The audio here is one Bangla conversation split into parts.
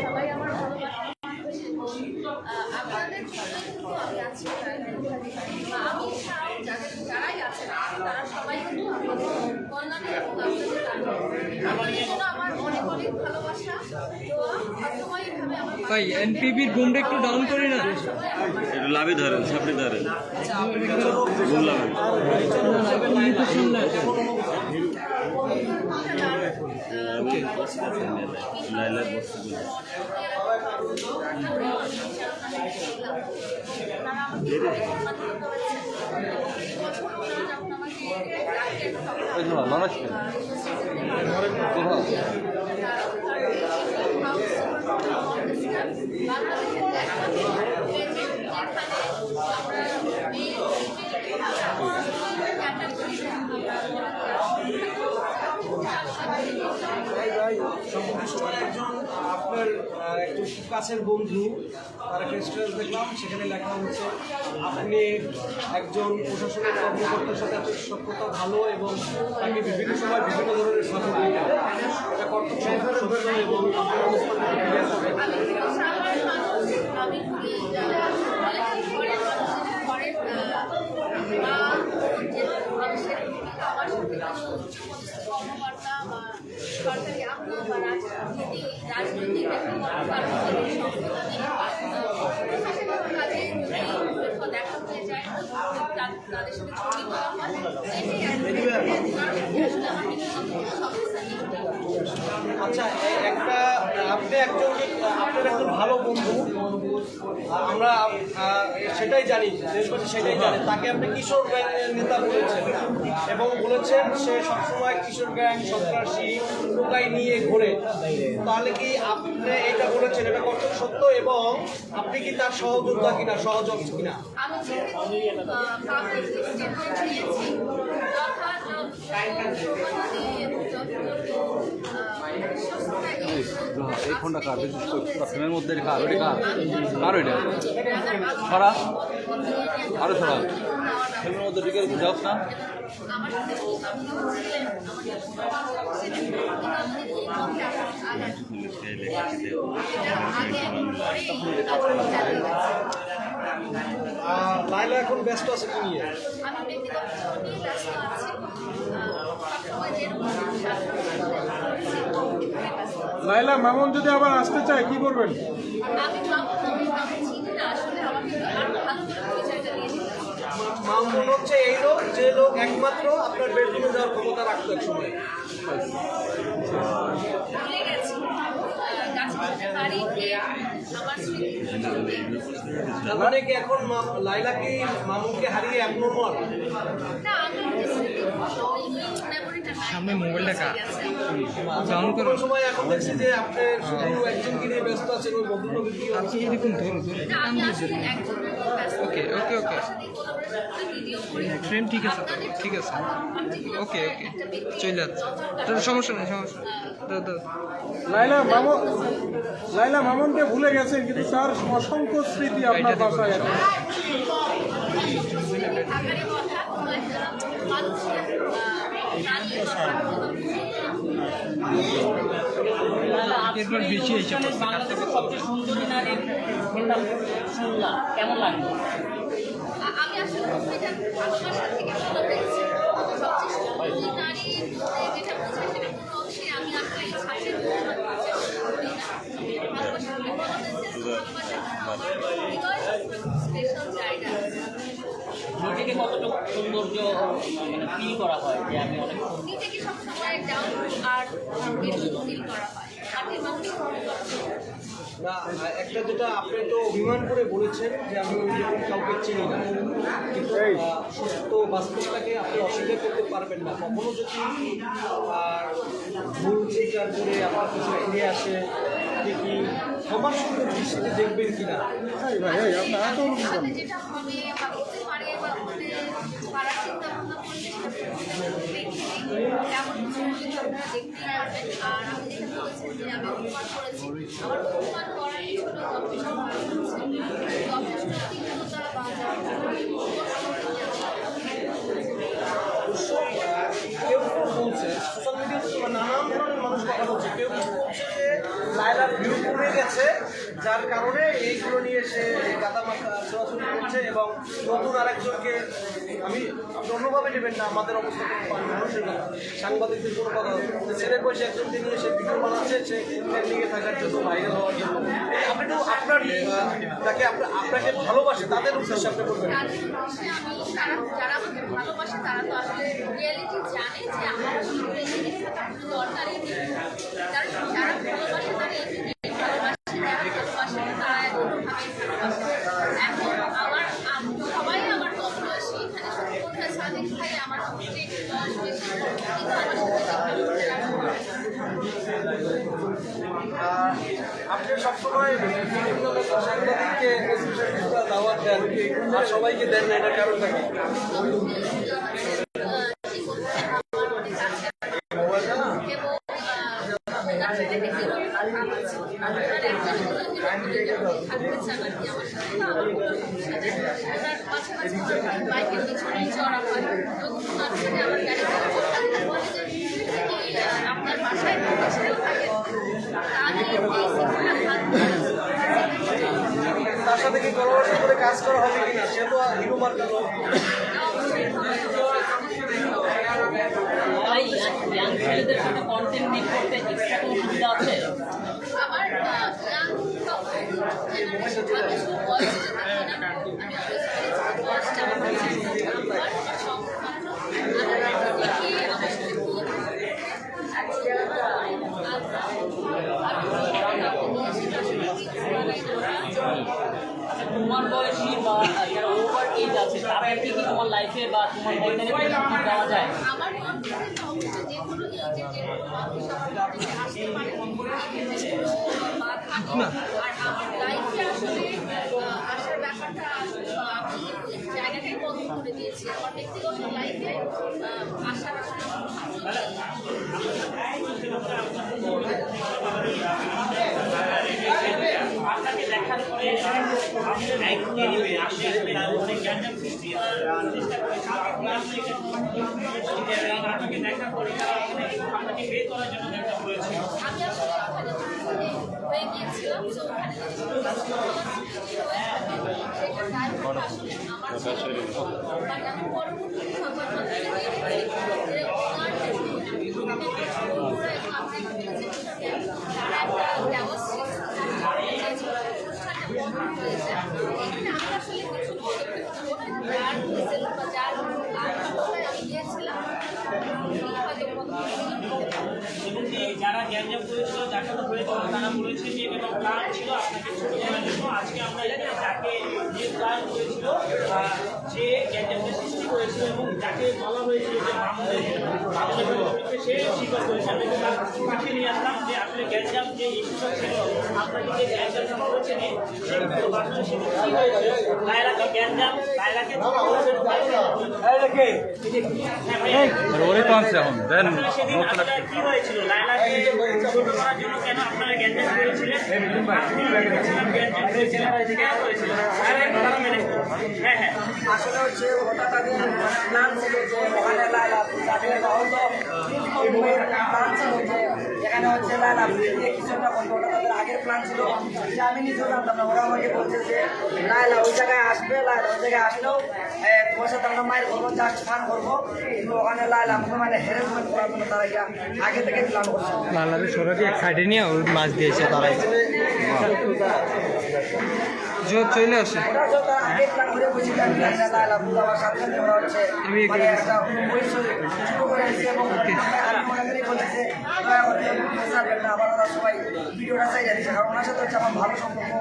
সবাই আমার আপনাদের কিন্তু আমি আছি আমি যাদের যারাই আছেন তারা সবাই কিন্তু কল্যাণে এবং আপনাদের আপনাদের জন্য আমার অনেক অনেক ভালোবাসা দোয়া সবসময় এভাবে আমার পাশে ভাই এনপিবির ঘুমটা একটু ডাউন করি না একটু লাভে ধরেন সামনে ধরেন ঘুম লাভেন লাইলার বস্তুগুলো সম্প্রতি সময় আপনার একজন কাছের বন্ধু, তার একটা স্ট্যাটাস দেখলাম, সেখানে লেখা হচ্ছে, আপনি একজন প্রশাসনিক কর্মকর্তার সাথে আপনার সত্যতা ভালো এবং তাকে বিভিন্ন সময় বিভিন্ন ধরনের এটা কর্তব্য এবং খুবই অনেক ঘরের মানুষ ঘরের বা যে মানুষের ভূমিকা আমার সাথে কোনো কর্মকর্তা বা সরকারি আত্ম বা রাজনীতি রাজনৈতিক দেখা হয়ে যায় তাদের সাথে ছবি তোলা হয়। আচ্ছা একটা আপনি একজন আপনার একজন ভালো বন্ধু। আমরা সেটাই জানি দেশবাসী সেটাই জানে। তাকে আপনি কিশোর গ্যাংয়ের নেতা বলেছেন। এবং বলেছেন সে সবসময় কিশোর গ্যাং সন্ত্রাসী টোকাই নিয়ে ঘোরে। তাহলে কি আপনি এটা বলেছেন? এটা কত সত্য? এবং আপনি কি তার সহযোদ্ধা কিনা সহযোগ কিনা? আমি এই ফোনটা কার? ফ্রেমের মধ্যে কার ওইটা কার কার ওইটা? সরা আরও সরা ফ্রেমের মধ্যে ঢুকে যাও না। আমার লাইলা এখন ব্যস্ত আছে কি নিয়ে? লাইলা মামুন যদি আবার আসতে চায় কি করবেন। মামুন হচ্ছে এই লোক যে লোক একমাত্র আপনার বেডরুমে যাওয়ার ক্ষমতা রাখতো এক সময় ভুলে গেছি গাছের সাথে বাড়ি গিয়ে আমার স্মৃতি তার মানে কি এখন মা- লাইলা কি মামুনকে হারিয়ে অ্যাবনর্মাল না আমি ওই মেমোরিটা সামনে মোবাইলটা কা- আচ্ছা, ডাউন করো সময় এখন দেখছি যে আপনি শুধু একজনকে নিয়ে ব্যস্ত আছেন ওই ভদ্রলোকের কি আপনি এরকম ধরুন ওকে ওকে ওকে করি ফ্রেম ঠিক আছে ঠিক আছে। ওকে ওকে চলে যাচ্ছে। সমস্যা নেই সমস্যা লাইলা মামুন লাইলা মামুনকে ভুলে গেছেন কিন্তু তার অসংখ্য স্মৃতি আপনার বাসায় আছে। থাকারই কথা কোনো এরপর বেশি হয়েছে। বাংলাদেশের সবচেয়ে সুন্দরী নারীর কেমন লাগল? আমি আসলে এটা ভালোবাসা থেকে শুরু হয়েছে সবচেয়ে নারী যেটা বোঝায় সেটা কোনো অংশে আমি আসলে এই ছাঁচের ভালোবাসা বলা হয়েছে হৃদয় স্পেশাল জায়গা নিজেকে কতটুকু সৌন্দর্য মানে ফিল করা হয় যে আমি অনেক নিজেকে সবসময় ডাউন আর ফিল করা হয়। মানুষ করা হয় না একটা যেটা আপনি তো অভিমান করে বলেছেন যে আমি ওই কাউকে চিনি না। কিন্তু সত্য বাস্তবটাকে আপনি অস্বীকার করতে পারবেন না। কখনো যদি আর ভুল স্বীকার করে আপনার কাছে ফিরে আসে কি সবার সুন্দর দৃষ্টিতে দেখবেন কিনা? দেখে আর আমি কেউ বলছে সোশ্যাল নানান মানুষ কথা বলছে কেউ কেউ বলছে যে লাইলার কমে গেছে যার কারণে এইগুলো নিয়ে সে গাদা মাথা ছোড়াছুড়ি করছে এবং নতুন আরেকজনকে আমি অন্যভাবে নেবেন না আমাদের অবস্থা মানুষের কথা। সাংবাদিকদের কোনো কথা ছেলে বয়সে একজনকে নিয়ে সে ভিডিও বানাচ্ছে সে ট্রেন্ডিংয়ে থাকার জন্য ভাইরাল হওয়ার জন্য। আপনি তো আপনার আহ, যাকে আপনা- আপনাকে ভালোবাসে তাদের উদ্দেশ্যে আপনি করবেন যারা ভালোবাসে তারা তো আসলে রিয়েলিটি জানে যে আমার দরকারই নেই যারা যারা ভালোবাসে তারা এমনি ভালোবাসে যারা ভালোবাসে না তারা এমনভাবেই ভালোবাসে এখন আমার আম- সবাই আমার কম বয়সী এখানে শুধু কোথায় সাদিক ভাই আমার থেকে একটু বয়স বেশি কিন্তু আমার সাথে দেখা করতে রাজি। আহ, আপনি সবসময় বিভিন্ন রকম সাংবাদিককে স্পেশাল কিছুটা দাওয়াত দেন আর সবাইকে দেন না এটার কারণটা কি আপনার বাসায় তার সাথে কি পরামর্শ করে কাজ করা হবে কিনা সে তো হিরো মার্কা লোক। ইয়াং ছেলেদের সাথে কন্টেন্ট মেক করতে এক্সট্রা কোনো সুবিধা আছে আমার আমি শুধু বয়সে দেখি না আমি বয়সটা আমার দেখি আমার সাথে আচ্ছা, তোমার বয়সী বা যারা ওভার আছে কি তোমার লাইফে বা তোমার বয়সে দেওয়া যায়? আমার যে কোনো যে কোনো আর আমার লাইফে আসলে আসার ব্যাপারটা আমি জায়গাটাই বন্ধ করে দিয়েছি। আমার ব্যক্তিগত লাইফে আসার আসলে কোনো সুযোগ নেই। আপনাকে দেখার পরে আপনি লাইক নিয়ে নেবে আসলে অনেক জ্ঞান আপনাকে দেখার পরে তারা আপনাকে বের করার জন্য চেষ্টা করেছে। আমি আসলে এবং জ্ঞান যারা করেছিল করেছিল, দেখানো হয়েছিল, তারা বলেছে যে এটা প্ল্যান ছিল, আপনাকে ছোট করার জন্য আজকে আমরা এখানে যাকে যে প্ল্যান করেছিল যে গ্যাঞ্জামকে সৃষ্টি করেছিল এবং যাকে বলা হয়েছিল যে বিরুদ্ধে সে স্বীকার করেছে। আমি তার পাশে নিয়ে আসলাম যে আসলে গ্যাঞ্জাম যে ইস্যুটা ছিল আপনাকে যে গ্যাঞ্জামটা করেছেন সে আসলে সেটা কি হয়েছে? লায়লাকে গ্যাঞ্জাম লায়লাকে হ্যাঁ ওরে তো আনছে এখন। দেন সেদিন আপনার কি হয়েছিল? লায়লাকে ছোট করার জন্য কেন আপনারা গ্যাঞ্জাম করেছিলেন? তারা আসলে হচ্ছে ওখানে ওটা তাদের আগের প্ল্যান ছিল যে আমি নিজেও জানতাম না ওরা আমাকে বলছে ওই জায়গায় আসবে ওই জায়গায় করব করব কিন্তু ওখানে মানে তারা আগে থেকে করছে মাছ দিয়েছে তারাই। জোর, চলে আসে। আমি সবাই ভিডিওটা চাই দিচ্ছে কারণ ওনার সাথে হচ্ছে আমার ভালো সম্পর্ক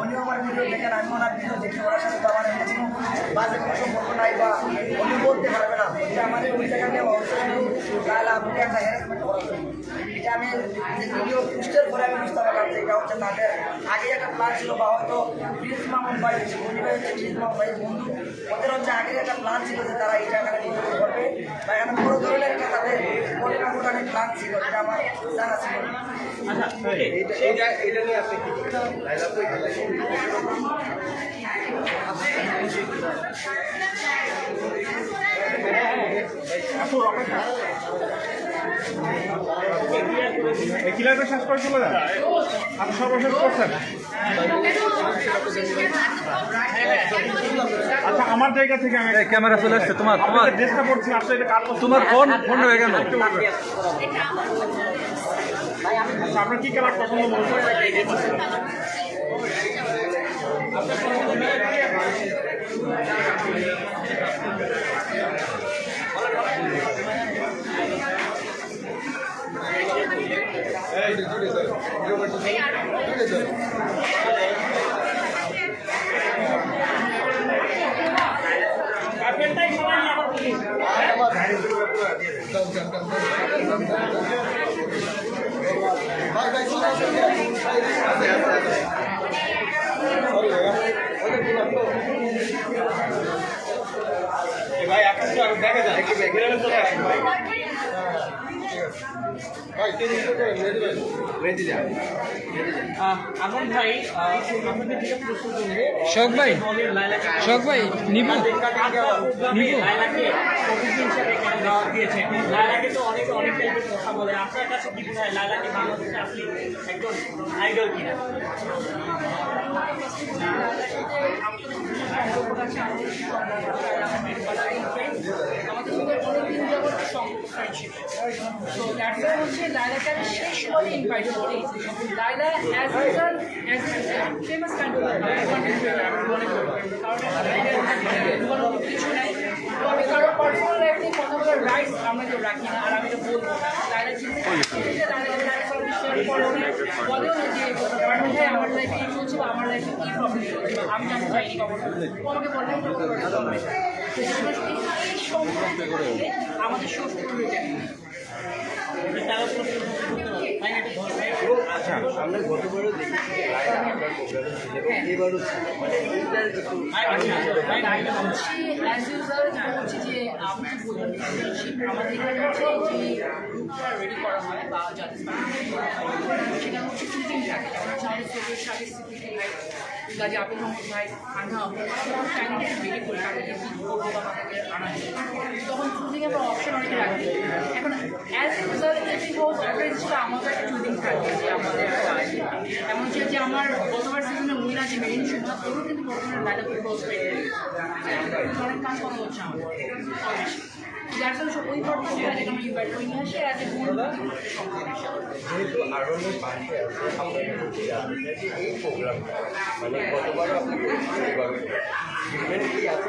উনিও আমার ভিডিও দেখেন আমি ওনার ভিডিও দেখি ওনার সাথে তো আমার বাজে কোনো সম্পর্ক নাই বা উনি বলতে পারবে যে আমার ওই জায়গা নিয়ে অবশ্যই লাইলা একটা করা। এটা আমি ভিডিও পোস্টের পরে আমি বুঝতে পারলাম যে এটা হচ্ছে তাদের আগে একটা প্ল্যান ছিল বা হয়তো প্রিন্স মামুন ভাই হচ্ছে উনি হচ্ছে প্রিন্স মামুন ভাই বন্ধু। ওদের হচ্ছে আগে একটা প্ল্যান ছিল যে তারা এটা এখানে নির্মাণ করবে। বা এখানে বড় ধরনের একটা তাদের পরিমাণ প্ল্যান ছিল যেটা আমার জানা ছিল। না। এটা এটা নিয়ে আপনি কি ক্লিয়ারটা শেষ করে চলে যান আপনি সর্বশেষ করছেন আচ্ছা আমার জায়গা থেকে আমি ক্যামেরা চলে আসছে তোমার তোমার ড্রেসটা পড়ছি এটা কার তোমার ফোন ফোন হয়ে গেল। আচ্ছা আপনার কি কালার পছন্দ মনে করেন কার্পেটটাই সবাই নিয়ে আবার বলি এ ভাই এখন তো আর দেখা যায় একটু বেরিয়ে চলে আসুন ভাই আহ, আনন্দ ভাই শখ ভাই শখ ভাই নিবু। প্রোগ্রামে লাইলাকে তো অনেকে অনেক টাইপের কথা বলে আপনার কাছে কি মনে হয় লাইলাকে বাংলাদেশে আসলে একজন আইডল কিনা সঙ্গে অনেকদিন যাবত ছিল তো দ্যাটস হচ্ছে লাইলাকে আমি সেই সময় ইনভাইট করি Laila as user as famous কারণ কিছু নাই তবে কারও পার্সোনাল লাইফ নিয়ে কথা বলার রাইটস আমরা কেউ রাখি না আর আমি তো বলব লাইলা চিন্তা যে হ্যাঁ আমার লাইফে এই চলছে বা আমার লাইফে কী প্রবলেম আমি জানতে চাইনি কখনো আমাকে বললেন আমাদের শ্বশুর হয়ে যায় আচ্ছা আমরা যে আপনার প্রোগ্রামে রেডি করা হয় বা আমাদের স্মৃতি গাজী ভাই আনা টাইমটা রেডি করে তাদেরকে করব বা তাদেরকে আনা তখন চুজিং আমরা অপশন অনেকে রাখি। এখন অ্যাজ ইউজার এটি হোক অ্যাভারেজটা আমাদের একটা চুজিং থাকে যে আমাদের। এমন হচ্ছে যে আমার গতবার সিজনে উইনার যে মেরিন সুমা ওরও কিন্তু বর্তমানে লাইলা করে বস পেয়ে অনেক কাজ করা হচ্ছে আমাদের যার জন্য ওই পর্যন্ত আমরা ইনভাইট করে নিয়ে আসি অ্যাজ এ যেহেতু আরবের পাশে আছে আপনাকে হচ্ছে জানতে চাই যে এই প্রোগ্রামটা মানে গতবারও আপনি করেছেন এবারও মানে কি আছে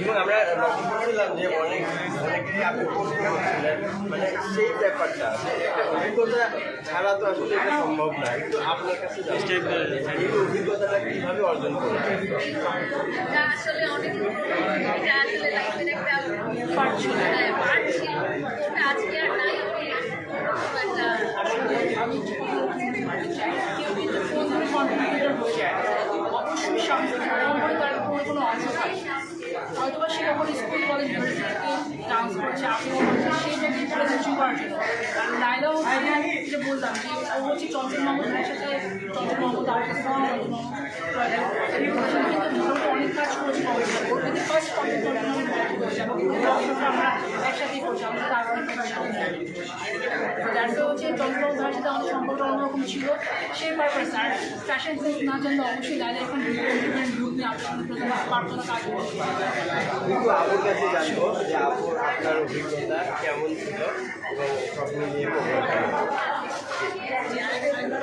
এবং আমরা লক্ষ্য করছিলাম যে অনেক অনেকেরই আপনি প্রশ্ন করছিলেন। মানে সেই ব্যাপারটা অভিজ্ঞতা ছাড়া তো আসলে এটা সম্ভব না। কিন্তু আপনার কাছে জানতে এই অভিজ্ঞতাটা কীভাবে অর্জন করবেন আসলে অনেক এটা আসলে লাইফের একটা পার্ট ছিল হ্যাঁ পার্ট ছিল ওটা আজকে আর নাই আমি একটা আমি কেউ কিন্তু ফোন ধরে কন্ট্রিবিউটর হয়ে যায় অবশ্যই সামনে তার কোনো কোনো অংশ থাকে হয়তো বা সে যখন স্কুল কলেজ ইউনিভার্সিটিতে ডান্স করছে আপনি সেই জায়গায় প্রেজেন্টেশন করার জন্য আর লাইলা হচ্ছে যে বললাম যে ও হচ্ছে চঞ্চল মাহমুদের সাথে কিন্তু অনেক কাজ করেছি ওর আমরা একসাথেই করছি আমরা তো আরও অনেক দ্যাটস হচ্ছে চন্দ্রবাবুর সাথে আমাদের সম্পর্ক ছিল সেই পারপাস ফ্যাশন না জানলে অবশ্যই লাইলে এখন ডিফারেন্ট গ্রুপ অভিজ্ঞতা কেমন ছিল এবং সব মিলিয়ে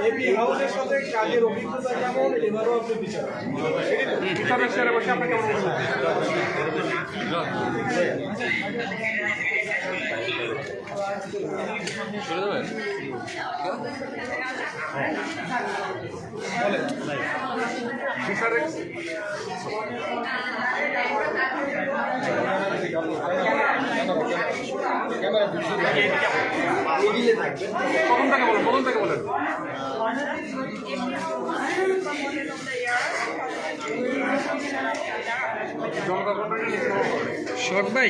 এপি হাউসের সাথে কাজের অভিজ্ঞতা কেমন? এবারও আপনি বিচার হয়? চলে যাবেন বিচারের প্রথম থেকে বলেন প্রথম থেকে বলেন। জনতা কর্মী শখ ভাই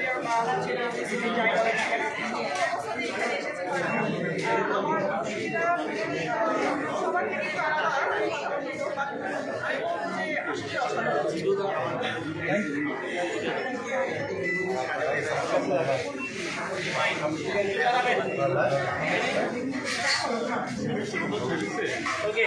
ওকে